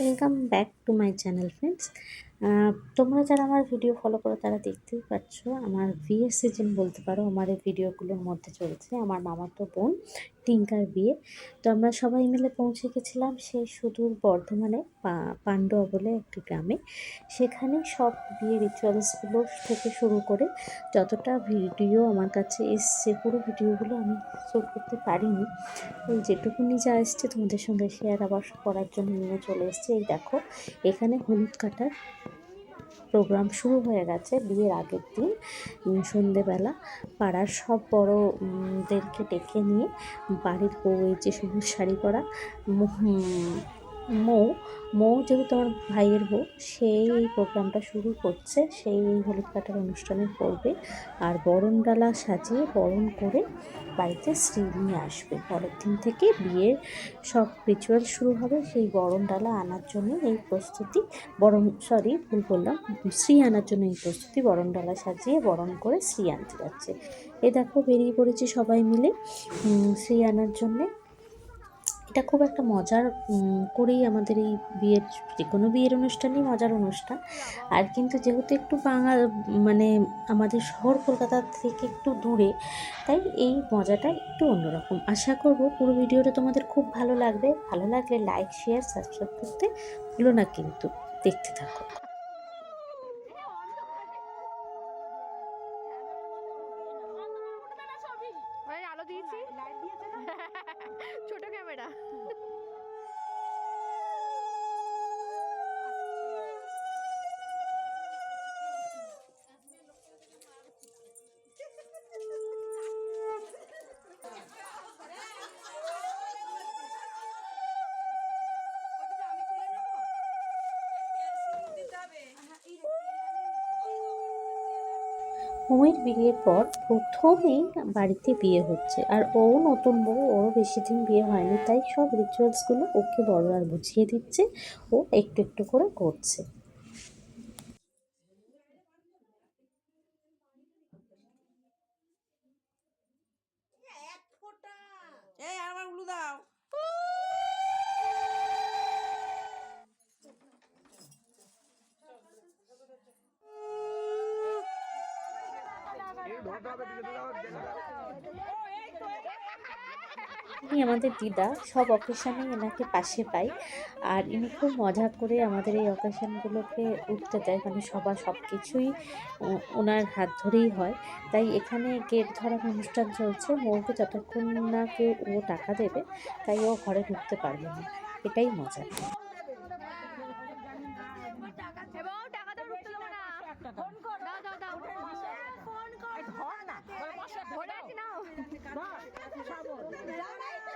Welcome back to my channel friends তোমরা যারা আমার ভিডিও ফলো করো, তারা দেখতেই পাচ্ছ, আমার ভিএস সিজন বলতে পারো, আমার এই ভিডিওগুলোর মধ্যে চলছে। আমার মামাতো বোন টিঙ্কার বিয়ে। তো আমরা সবাই মিলে পৌঁছে গেছিলাম সেই সুদূর বর্ধমানে, পা- পান্ডুয়া বলে একটি গ্রামে। সেখানে সব বিয়ে রিচুয়ালসগুলো থেকে শুরু করে যতটা ভিডিও আমার কাছে এসছে, পুরো ভিডিওগুলো আমি শ্যুট করতে পারিনি। ওই যেটুকুনি যা এসছে তোমাদের সঙ্গে শেয়ার আবার করার জন্য নিয়ে চলে এসছে। এই দেখো, এখানে হলুদ কাটার প্রোগ্রাম শুরু হয়ে গেছে বিয়ের আগের দিন সন্ধেবেলা পাড়ার সব বড়দেরকে ডেকে নিয়ে বাড়ির বউ এই যে সবুজ শাড়ি পরা মু- মৌ যেহেতু আমার ভাইয়ের বউ, সেই এই প্রোগ্রামটা শুরু করছে, সেই এই হলুদ কাটার অনুষ্ঠানে করবে আর বরণডালা সাজিয়ে বরণ করে বাড়িতে স্ত্রী নিয়ে আসবে। পরের দিন থেকে বিয়ের সব রিচুয়াল শুরু হবে, সেই বরণডালা আনার জন্য এই প্রস্তুতি বরণ সরি ভুল বললাম শ্রী আনার জন্য এই প্রস্তুতি বরণ ডালা সাজিয়ে বরণ করে শ্রী আনতে যাচ্ছে। এ দেখো, বেরিয়ে পড়েছি সবাই মিলে শ্রী আনার জন্যে এটা খুব একটা মজার করেই আমাদের এই বিয়ের, যে কোনো বিয়ের অনুষ্ঠানই মজার অনুষ্ঠান। আর কিন্তু যেহেতু একটু বাঙাল মানে আমাদের শহর কলকাতা থেকে একটু দূরে, তাই এই মজাটা একটু অন্যরকম। আশা করব পুরো ভিডিওটা তোমাদের খুব ভালো লাগবে। ভালো লাগলে লাইক শেয়ার সাবস্ক্রাইব করতে ভুলো না কিন্তু। দেখতে থাকো ওই আলো দিয়েছি ছোট ক্যামেরা মৌয়ের বিয়ের পর প্রথমেই বাড়িতে বিয়ে হচ্ছে। আর ও নতুন বউ ওর বেশি দিন বিয়ে হয়নি, তাই সব রিচুয়ালসগুলো ওকে বড় আর বুঝিয়ে দিচ্ছে। ও একটু একটু করে করছে। ইনি আমাদের দিদা, সব অকেশনে এনাকে পাশে পাই। আর ইনি খুব মজা করে আমাদের এই অকেশনগুলোকে উঠতে দেয় মানে সবার সব কিছুই ওনার হাত ধরেই হয়। তাই এখানে গেট ধরার অনুষ্ঠান চলছে, মৌকে যতক্ষণ না কেউ ও টাকা দেবে, তাই ও ঘরে ঢুকতে পারবে না। এটাই মজা এবং টাকা তো ঢুকতে দেবো না দাও দাও দাও ফোন কর ধরে আছি নাও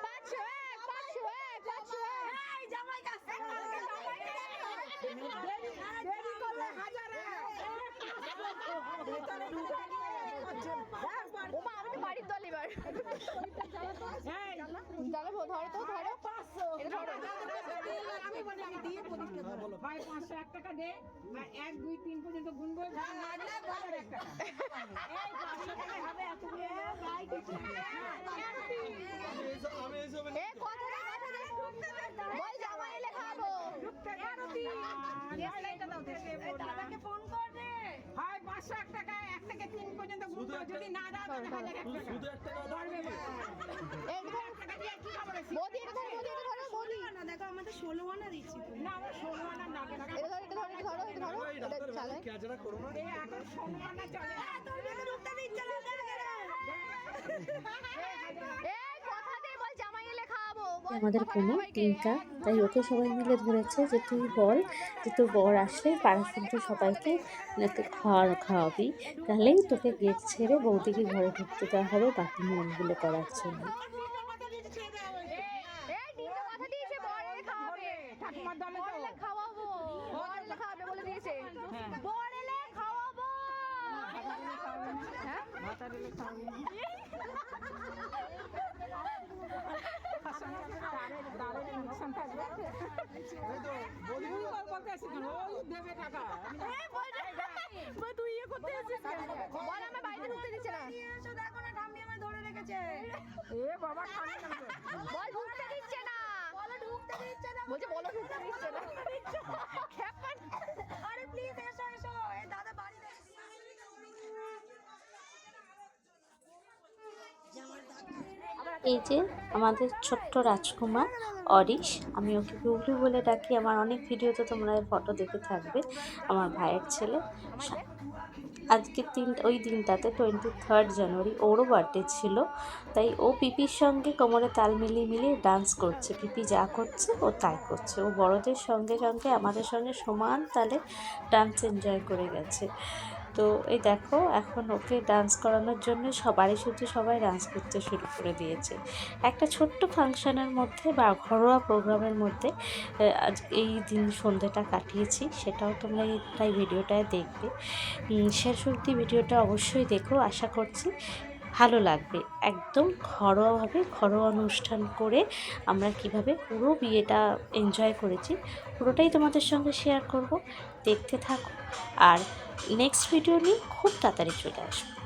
পাঁচশো এক পাঁচশো এক পাঁচশো এক ও মা আমি তো বাড়ির দল এবার ধরো তো ধরো করব ভাই পাঁচশো এক টাকা দে এক দুই তিন পর্যন্ত গুনবো পাঁচশো দাদাকে পাঁচশো এক টাকা এক থেকে তিন পর্যন্ত গুনবো যদি না দাও তাহলে হাজার এক টাকা। ধরবে মা। টাকা দিয়ে কি খাব রে? মোদি এটা ধরো মোদি এটা ধরো মোদি। না দেখো আমাদের ষোলো আনা দিচ্ছি না আমার ষোলো আনা না এটা ধরো এটা ধরো এটা ধরো এটা ধরো। এটা চালাই। এই এখন ষোলো আনা চলে। দিচ্ছে না এই কথা দে বল জামাই এলে খাওয়াবো বল আমাদের কোনো টিঙ্কা তাই ওকে সবাই মিলে ধরেছে যে তুই বল যে তোর বর আসলে পাড়া শুনতে সবাইকে নাকি খাওয়া খাওয়াবি। তাহলেই তোকে গেট ছেড়ে বৌদিকে ঘরে ঢুকতে দেওয়া হবে বাকি নিয়মগুলো করার জন্য। দলে হ্যাঁ। মাথা দিলে খাওয়াবি। তুই ইয়ে করতে বল আমার বাড়িতে ঢুকতে দিচ্ছে না দেখো না ঠাম্মি আমার ধরে রেখেছে এ বাবা বল ঢুকতে দিচ্ছে না বলো ঢুকতে দিচ্ছে না বলছে বলো ঢুকতে দিচ্ছে না এই যে আমাদের ছোট্ট রাজকুমার অরিশ, আমি ওকে গুগলু বলে ডাকি। আমার অনেক ভিডিওতে তোমরা ফটো দেখে থাকবে। আমার ভাইয়ের ছেলে। আজকের দিন ওই দিনটাতে টোয়েন্টি থার্ড জানুয়ারি ওরও বার্থডে ছিল। তাই ও পিপির সঙ্গে কোমরে তাল মিলিয়ে মিলিয়ে ডান্স করছে। পিপি যা করছে ও তাই করছে। ও বড়দের সঙ্গে সঙ্গে আমাদের সঙ্গে সমান তালে ডান্স এনজয় করে গেছে। তো এই দেখো, এখন ওকে ডান্স করানোর জন্য সবারই শুধু সবাই ডান্স করতে শুরু করে দিয়েছে। একটা ছোট্ট ফাংশনের মধ্যে বা ঘরোয়া প্রোগ্রামের মধ্যে আজ এই দিন সন্ধ্যেটা কাটিয়েছি, সেটাও তোমরা তাই ভিডিওটায় দেখবে। শেষ অবধি ভিডিওটা অবশ্যই দেখো, আশা করছি ভালো লাগবে। একদম ঘরোয়াভাবে ঘরোয়া অনুষ্ঠান করে আমরা কীভাবে পুরো বিয়েটা এনজয় করেছি, পুরোটাই তোমাদের সঙ্গে শেয়ার করব। দেখতে থাকো। আর নেক্সট ভিডিও নিয়ে খুব তাড়াতাড়ি চলে আসব।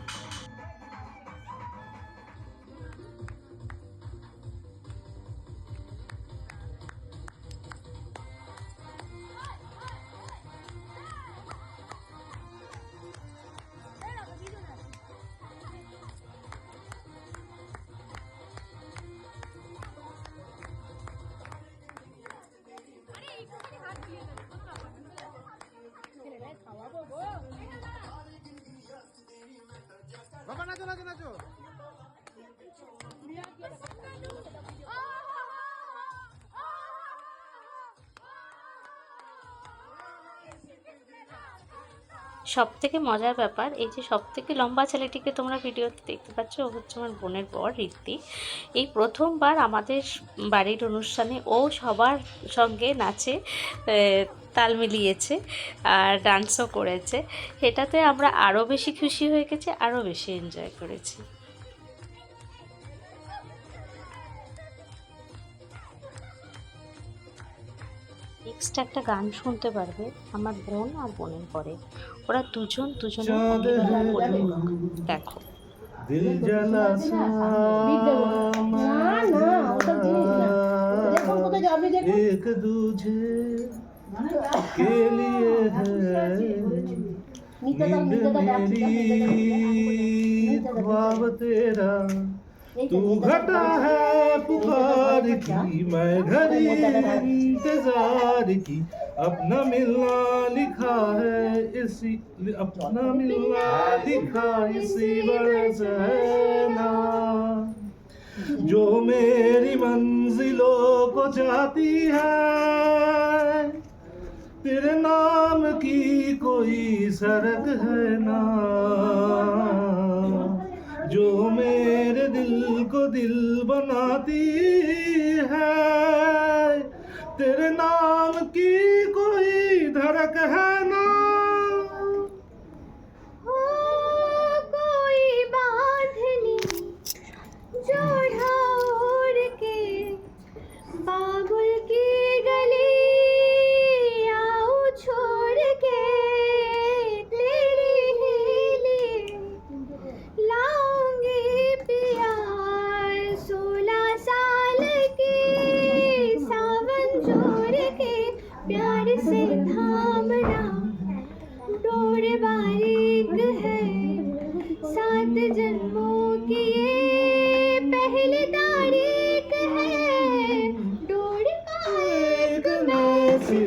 বাবা, নাচো নাচো নাচো। সব থেকে মজার ব্যাপার, এই যে সব থেকে লম্বা ছেলেটিকে তোমরা ভিডিওতে দেখতে পাচ্ছ, ও হচ্ছে আমার বোনের বর ঋত্তি এই প্রথমবার আমাদের বাড়ির অনুষ্ঠানে ও সবার সঙ্গে নাচে তাল মিলিয়েছে আর ডান্সও করেছে এটাতে আমরা আরও বেশি খুশি হয়ে গেছি আরও বেশি এনজয় করেছি নেক্সট একটা গান শুনতে পারবে আমার বোন আর বোনের পরে ওরা দুজন দুজনের চাঁদ অভিনয় হ্যাঁ করবে जो দেখো दिल जला सा एक दूजे के लिए है मेरी ख्वाब तेरा तू घटा है पुकार की मैं घड़ी इंतज़ार की अपना मिलना लिखा है इसी अपना मिलना लिखा इसी बरस है ना जो मेरी मंजिलों को चाहती है ਤੇਰੇ ਨਾਮ ਕੀ ਕੋਈ ਸਰਗ ਹੈ ਨਾ?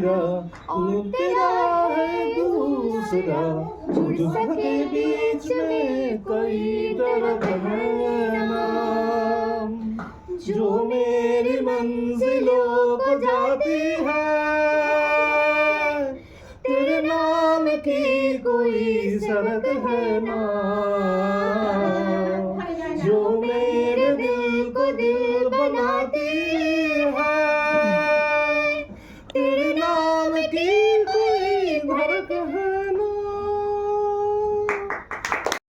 मैं सिरा तू तेरा है दूसरा। सके बीच में कोई दर्द है ना। जो मेरी मंजिलों को जाती है तेरे नाम की कोई सड़क है ना।